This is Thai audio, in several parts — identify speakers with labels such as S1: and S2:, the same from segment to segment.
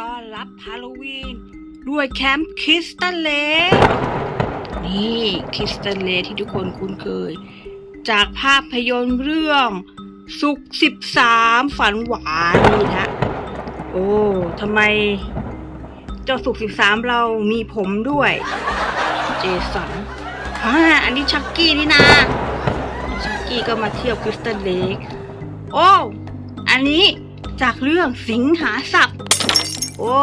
S1: ต้อนรับฮาโลวีน ด้วยแคมป์คริสตัลเลนี่คริสตัลเลที่ทุกคนคุ้นเคย จากภาพยนตร์เรื่องสุขสิบสามฝันหวานนี่นะ โอ้ทำไม เจ้าสุขสิบสามเรามีผมด้วย เจสันอ่าอันนี้ชักกี้นี่นะชักกี้ก็มาเที่ยวคริสตัลเลกโอ้ อันนี้จากเรื่องสิงหาศัพท์ โอ้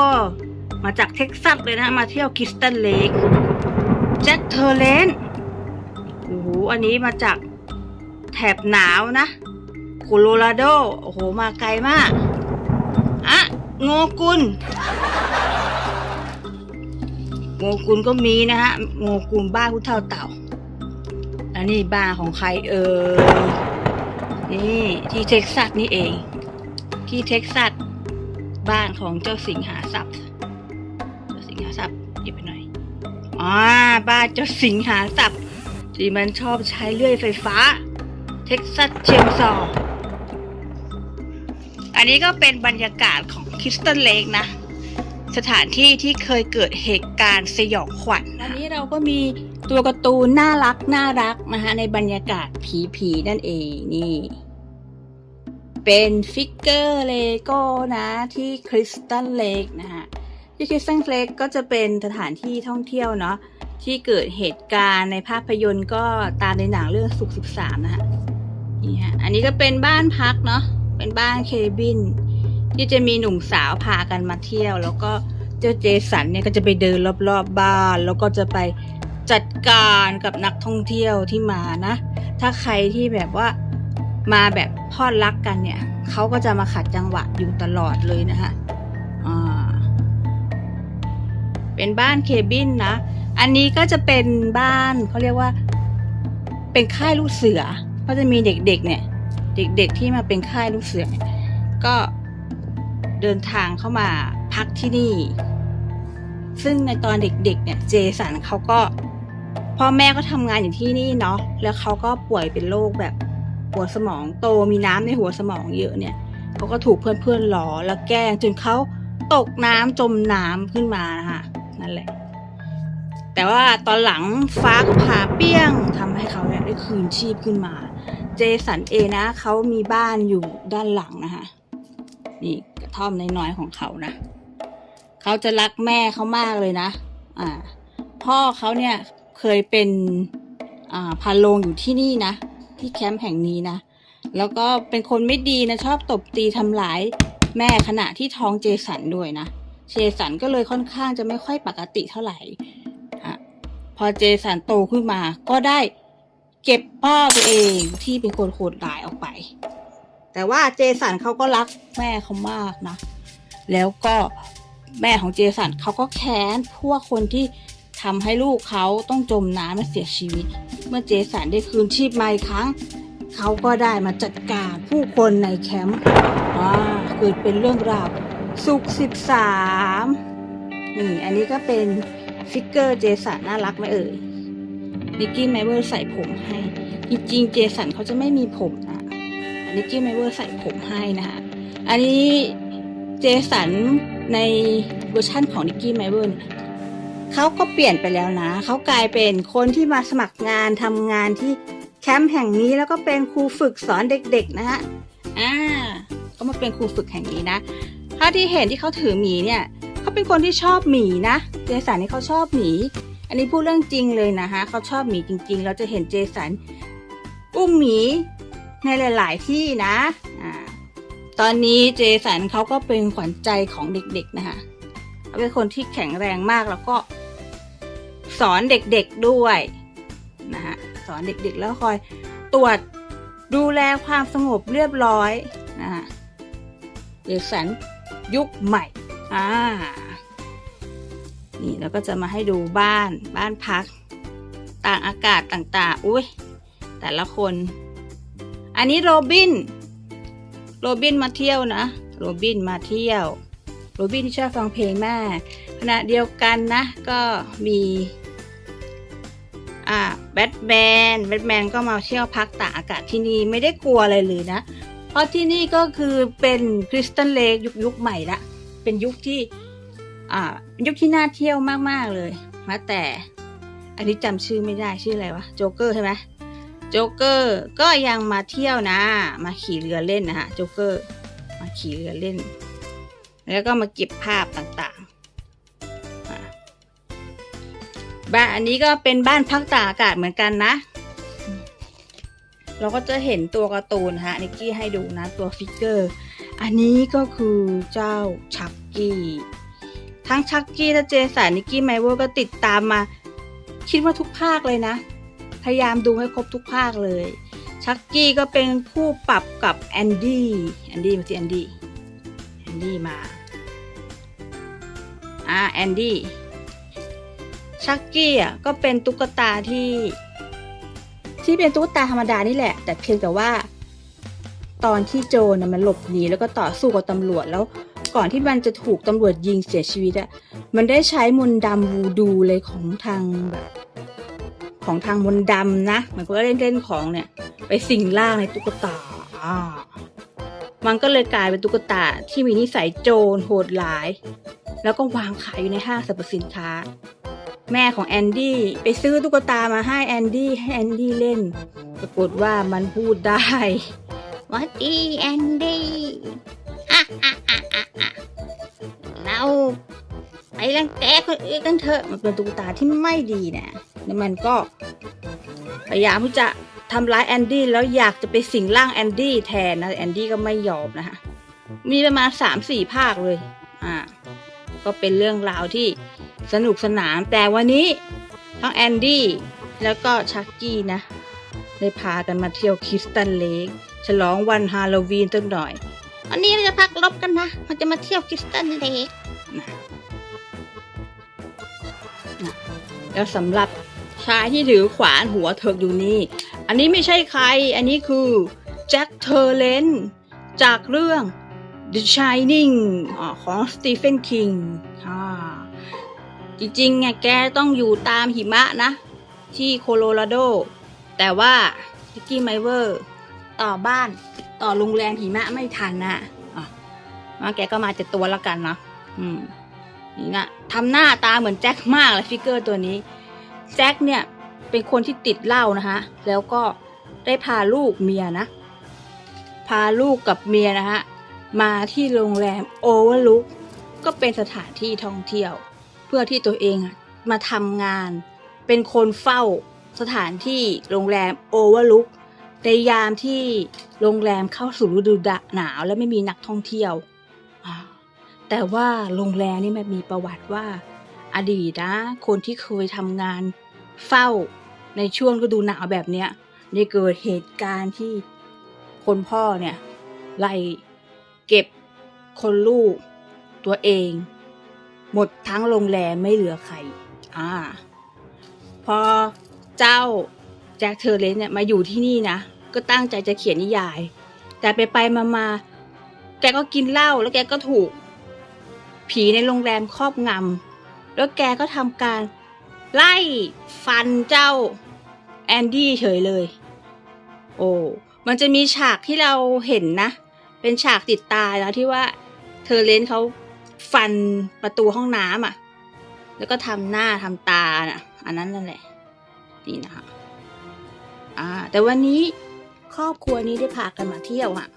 S1: มาจากเท็กซัสเลยนะ มาเที่ยวคิสตัลเลกแจ็คเทอร์เลนโอ้โห อันนี้มาจากแถบหนาวนะโคโลราโด โอ้โห มาไกลมาก อะโงกุลโงกุลก็มีนะฮะโงกุลบ้านผู้เท่าเต่า อันนี้บ้านของใครเอ่ยนี่ที่เท็กซัสนี่เอง ที่เท็กซัส บ้านของเจ้าสิงหาศัพท์เจ้าสิงหาศัพท์หยิบไปหน่อยอ่าบ้านเจ้าสิงหาศัพท์ที่มันชอบใช้เลื่อยไฟฟ้า เท็กซัสเชียงซออันนี้ก็เป็นบรรยากาศของคริสตัลเลกนะ สถานที่ที่เคยเกิดเหตุการณ์สยองขวัญอันนี้เราก็มีตัวการ์ตูนน่ารักน่ารักนะคะในบรรยากาศผีๆนั่นเองนี่ เป็นฟิกเกอร์เลโก้นะที่คริสตัลเลกนะฮะที่คริสตัลเลกก็จะเป็นสถานที่ท่องเที่ยวเนาะที่เกิดเหตุการณ์ในภาพยนตร์ก็ตามในหนังเรื่องสุขสิบสามนะฮะนี่ฮะอันนี้ก็เป็นบ้านพักเนาะเป็นบ้านเคบิน ที่จะมีหนุ่มสาวพากันมาเที่ยว แล้วก็เจ้าเจสันเนี่ยก็จะไปเดินรอบๆบบ้าน แล้วก็จะไปจัดการกับนักท่องเที่ยวที่มานะ ถ้าใครที่แบบว่า มาแบบพอดรักกันเนี่ยเขาก็จะมาขัดจังหวะอยู่ตลอดเลยนะคะเป็นบ้านเคบินนะ อันนี้ก็จะเป็นบ้านเขาเรียกว่า เป็นค่ายลูกเสือ ก็จะมีเด็กๆเนี่ย เด็กๆที่มาเป็นค่ายลูกเสือ ก็เดินทางเข้ามาพักที่นี่ ซึ่งในตอนเด็กๆเนี่ย เจสันเขาก็พ่อแม่ก็ทำงานอยู่ที่นี่เนาะ แล้วเขาก็ป่วยเป็นโรคแบบ หัวสมองโตมีน้ำในหัวสมองเยอะเนี่ยเขาก็ถูกเพื่อนๆล้อแล้วแกล้งจนเขาตกน้ำจมน้ำขึ้นมานะคะนั่นแหละ แต่ว่าตอนหลังฟ้าก็ผ่าเปี้ยงทำให้เขาเนี่ยได้คืนชีพขึ้นมา เจสันเอนะเขามีบ้านอยู่ด้านหลังนะคะนี่กระท่อมน้อยๆของเขานะเขาจะรักแม่เขามากเลยนะ อ่า พ่อเขาเนี่ยเคยเป็นอ่าพานโรงอยู่ที่นี่นะ ที่แคมป์แห่งนี้นะ แล้วก็เป็นคนไม่ดีนะ ชอบตบตีทำร้ายแม่ขณะที่ท้องเจสันด้วยนะ เจสันก็เลยค่อนข้างจะไม่ค่อยปกติเท่าไหร่พอเจสันโตขึ้นมา ก็ได้เก็บพ่อตัวเองที่เป็นคนโหดร้ายออกไป แต่ว่าเจสันเขาก็รักแม่เขามากนะ แล้วก็แม่ของเจสันเขาก็แค้นพวกคนที่ ทำให้ลูกเขาต้องจมน้ำและเสียชีวิต เมื่อเจสันได้คืนชีพมาอีกครั้ง เขาก็ได้มาจัดการผู้คนในแคมป์อ่าเกิดเป็นเรื่องราวสุขสิบสามนี่อันนี้ก็เป็นฟิกเกอร์เจสันน่ารักไหมเอ่ยนิกกี้ไมเวอร์ใส่ผมให้ จริงๆเจสันเขาจะไม่มีผมนะนิกกี้ไมเวอร์ใส่ผมให้นะคะอันนี้เจสันในเวอร์ชั่นของนิกกี้ไมเวอร์ เขาก็เปลี่ยนไปแล้วนะ เขากลายเป็นคนที่มาสมัครงานทำงานที่แคมป์แห่งนี้แล้วก็เป็นครูฝึกสอนเด็กๆนะฮะ อ่า ก็มาเป็นครูฝึกแห่งนี้นะ ถ้าที่เห็นที่เขาถือหมีเนี่ย เขาเป็นคนที่ชอบหมีนะเจสันนี่เขาชอบหมี อันนี้พูดเรื่องจริงเลยนะฮะ เขาชอบหมีจริง ๆ เราจะเห็นเจสันอุ้มหมีในหลาย ๆ ที่นะ อ่า ตอนนี้เจสันเขาก็เป็นขวัญใจของเด็กๆนะคะเขาเป็นคนที่แข็งแรงมากแล้วก็ สอนเด็กๆด้วยนะฮะสอนเด็กๆแล้วคอยตรวจดูแลความสงบเรียบร้อยนะฮะเจสันยุคใหม่อ่านี่แล้วก็จะมาให้ดูบ้านบ้านพัก ต่างอากาศต่างๆ อุ้ยแต่ละคน อันนี้โรบิน โรบินมาเที่ยวนะ โรบินมาเที่ยว โรบินที่ชอบฟังเพลงแม่ขณะเดียวกันนะ ก็มี อ่าแบทแมนแบทแมนก็มาเที่ยวพักตากอากาศที่นี่ไม่ได้กลัวอะไรเลยนะ เพราะที่นี่ก็คือเป็นคริสตัลเลกยุคยุคใหม่ละ เป็นยุคที่อ่าเป็นยุคที่น่าเที่ยวมากๆเลยมาแต่ อันนี้จำชื่อไม่ได้ชื่ออะไรวะโจ๊กเกอร์ใช่ไหมโจ๊กเกอร์ก็ยังมาเที่ยวนะ มาขี่เรือเล่นนะฮะโจ๊กเกอร์มาขี่เรือเล่น แล้วก็มาเก็บภาพต่าง บ้านอันนี้ก็เป็นบ้านพักตากอากาศเหมือนกันนะ เราก็จะเห็นตัวการ์ตูนฮะนิกกี้ให้ดูนะตัวฟิกเกอร์ อันนี้ก็คือเจ้าชักกี้ทั้งชักกี้และเจสันนิกกี้ไมเวอร์ก็ติดตามมา คิดว่าทุกภาคเลยนะ พยายามดูให้ครบทุกภาคเลย ชักกี้ก็เป็นคู่ปรับกับแอนดี้แอนดี้มาที่แอนดี้แอนดี้มาอ่าแอนดี้ ชักกี้อะก็เป็นตุ๊กตาที่ ที่เป็นตุ๊กตาธรรมดานี่แหละ แต่เพียงแต่ว่า ตอนที่โจน่ะมันหลบหนีแล้วก็ต่อสู้กับตำรวจแล้ว ก่อนที่มันจะถูกตำรวจยิงเสียชีวิตอะมันได้ใช้มนต์ดำวูดูเลยของทางแบบของทางมนต์ดำนะมันก็เล่นเล่นของเนี่ย ไปสิงร่างในตุ๊กตาอ่ามันก็เลยกลายเป็นตุ๊กตาที่มีนิสัยโจรโหดร้าย แล้วก็วางขายอยู่ในห้างสรรพสินค้า แม่ของแอนดี้ไปซื้อตุ๊กตามาให้แอนดี้ให้แอนดี้เล่น ปรากฏว่ามันพูดได้วัดดีแอนดี้อะอะอะอะอะเราไปรังแกคนอื่นกันเถอะ มันเป็นตุ๊กตาที่ไม่ดีนะแล้วมันก็พยายามที่จะทำร้ายแอนดี้แล้วอยากจะไปสิงร่างแอนดี้แทนนะแอนดี้ก็ไม่ยอมนะคะมีประมาณสามสี่ภาคเลย อ่า ก็เป็นเรื่องราวที่ สนุกสนานแต่วันนี้ทั้งแอนดี้แล้วก็ชักกี้นะได้พากันมาเที่ยวคิสตันเลกฉลองวันฮาโลวีนตั้งหน่อย วันนี้เราจะพักลบกันนะมันจะมาเที่ยวคิสตันเลกแล้วสำหรับชายที่ถือขวานหัวเถิกอยู่นี่ อันนี้ไม่ใช่ใคร อันนี้คือแจ็คเทอร์เลนจากเรื่อง The Shining อของสตีเฟนคิงอ่า จริงๆไงแกต้องอยู่ตามหิมะนะ ที่โคโลราโด แต่ว่าพิกกี้ไมเวอร์ ต่อบ้านต่อโรงแรมหิมะไม่ทันนะอะมาแกก็มาเจ็ดตัวแล้วกันนะอืมนี่นะทำหน้าตาเหมือนแจ็คมากเลยฟิกเกอร์ตัวนี้ แจ็คเนี่ยเป็นคนที่ติดเหล้านะคะแล้วก็ได้พาลูกเมียนะ พาลูกกับเมียนะฮะมาที่โรงแรมโอเวอร์ลุกก็เป็นสถานที่ท่องเที่ยว พื่อที่ตัวเองมาทำงาน เป็นคนเฝ้าสถานที่โรงแรมโอเวอร์ลุกในยามที่โรงแรมเข้าสู่ฤดูหนาวและไม่มีนักท่องเที่ยว แต่ว่าโรงแรมนี่มันมีประวัติว่า อดีตนะ คนที่เคยทำงานเฝ้าในช่วงฤดูหนาวแบบเนี้ยได้เกิดเหตุการณ์ที่คนพ่อเนี่ยไล่เก็บคนลูกตัวเอง หมดทั้งโรงแรมไม่เหลือใครอ่า พอเจ้าแจ็คเทอร์เลนเนี่ยมาอยู่ที่นี่นะ ก็ตั้งใจจะเขียนนิยาย แต่ไปไปมามาแกก็กินเหล้าแล้วแกก็ถูก ผีในโรงแรมครอบงำแล้วแกก็ทำการ ไล่ฟันเจ้าแอนดี้เฉยเลย โอ้มันจะมีฉากที่เราเห็นนะ เป็นฉากติดตาแล้วที่ว่าเธอเลนเขา ฟันประตูห้องน้ำอะ แล้วก็ทำหน้าทำตาน่ะ อันนั้นนั่นแหละ นี่นะคะอ่า แต่วันนี้ครอบครัวนี้ได้พากันมาเที่ยวอะ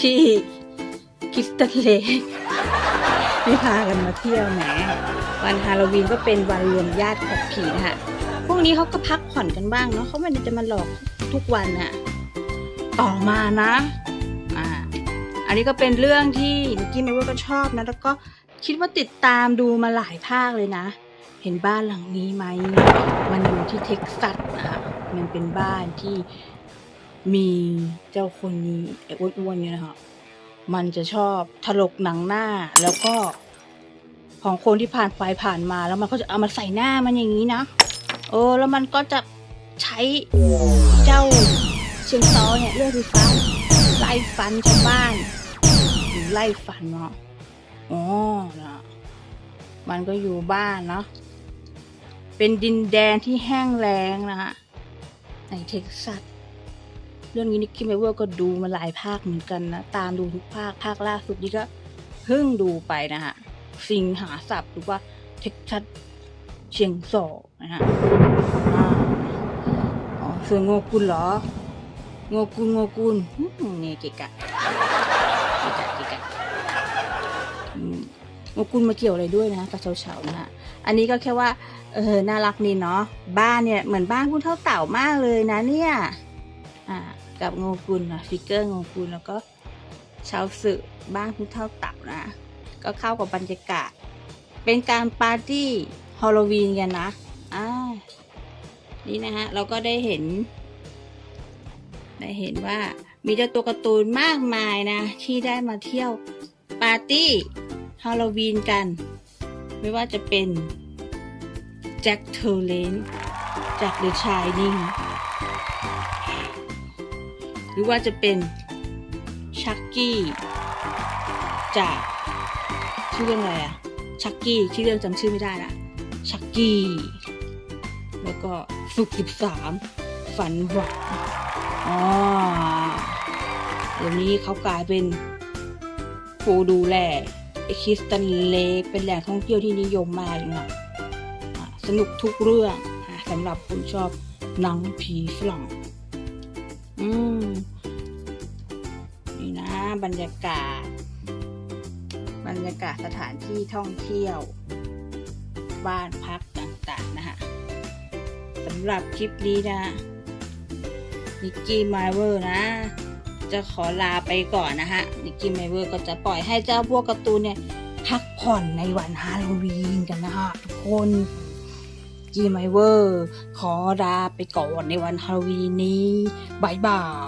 S1: ที่คิสตันเลกได้พากันมาเที่ยวแหมวันฮาโลวีนก็เป็นวันรวมญาติของผีนะคะพวกนี้เขาก็พักผ่อนกันบ้างเนาะเขาไม่ได้จะมาหลอกทุกวันน่ะ ต่อมานะ อันนี้ก็เป็นเรื่องที่นิกกี้ไม่ว่าก็ชอบนะ แล้วก็คิดว่าติดตามดูมาหลายภาคเลยนะ เห็นบ้านหลังนี้ไหม มันอยู่ที่เท็กซัสนะคะมันเป็นบ้านที่มีเจ้าคนนี้ไอ้อ้วนๆเนี่ยนะคะมันจะชอบถลกหนังหน้าแล้วก็ของคนที่ผ่านไปผ่านมา แล้วมันก็จะเอามาใส่หน้ามันอย่างนี้นะเออแล้วมันก็จะใช้เจ้าเชียงซอเนี่ยเลื่อยไฟฟ้าไล่ฟันชาวบ้าน ไล่ฟันเนาะอ๋อนะมันก็อยู่บ้านเนาะ เป็นดินแดนที่แห้งแล้งนะคะในเท็กซัส เรื่องนี้นิกกี้ไมเวอร์ก็ดูมาหลายภาคเหมือนกันนะ ตามดูทุกภาค ภาคล่าสุดนี่ก็เพึ่งดูไปนะฮะ สิงหาศัพท์หรือว่าเท็กซัสเชียงโศกนะฮะอ๋อส่วนโงกุลเหรอ โงกุลโงกุลอืมนี่เกะกะเกะกะเกะกะอืม โงกุลมาเกี่ยวอะไรด้วยนะกับเฉาๆนะฮะอันนี้ก็แค่ว่า เออ น่ารักนี่เนาะ บ้านเนี่ยเหมือนบ้านผู้เท่าเต่ามากเลยนะเนี่ย อ่า กับงกุลนะฟิกเกอร์งกุลแล้วก็ชาวสึบ้านผู้เท่าเต่านะ ก็เข้ากับบรรยากาศ เป็นการปาร์ตี้ฮอลลวีนกันนะ อ่า นี่นะฮะ เราก็ได้เห็น ได้เห็นว่ามีเจ้าตัวการ์ตูนมากมายนะ ที่ได้มาเที่ยวปาร์ตี้ ฮาโลวีนกัน ไม่ว่าจะเป็นแจ็คเทอร์เลนจากเดอะชายนิงหรือว่าจะเป็นชักกี้จากชื่อเรื่องอะไรอะชักกี้ชื่อเรื่องจำชื่อไม่ได้ละชักกี้แล้วก็สุกสิบสามฝันหวานอ๋อเดี๋ยวนี้เขากลายเป็นผู้ดูแล ไอคิสตันเลกเป็นแหล่งท่องเที่ยวที่นิยมมากเลยนะสนุกทุกเรื่องอสำหรับคนชอบหนังผีฝรั่งอืมนี่นะ บรรยากาศ บรรยากาศสถานที่ท่องเที่ยว บ้านพักต่างๆนะฮะสำหรับคลิปนี้นะนิกกี้ไมเวอร์นะ จะขอลาไปก่อนนะฮะนิกกี้ไมเวอร์ก็จะปล่อยให้เจ้าพวกการ์ตูนเนี่ยพักผ่อนในวันฮาโลวีนกันนะฮะทุกคนกีไมเวอร์ ขอลาไปก่อนในวันฮาโลวีนนี้บายบาย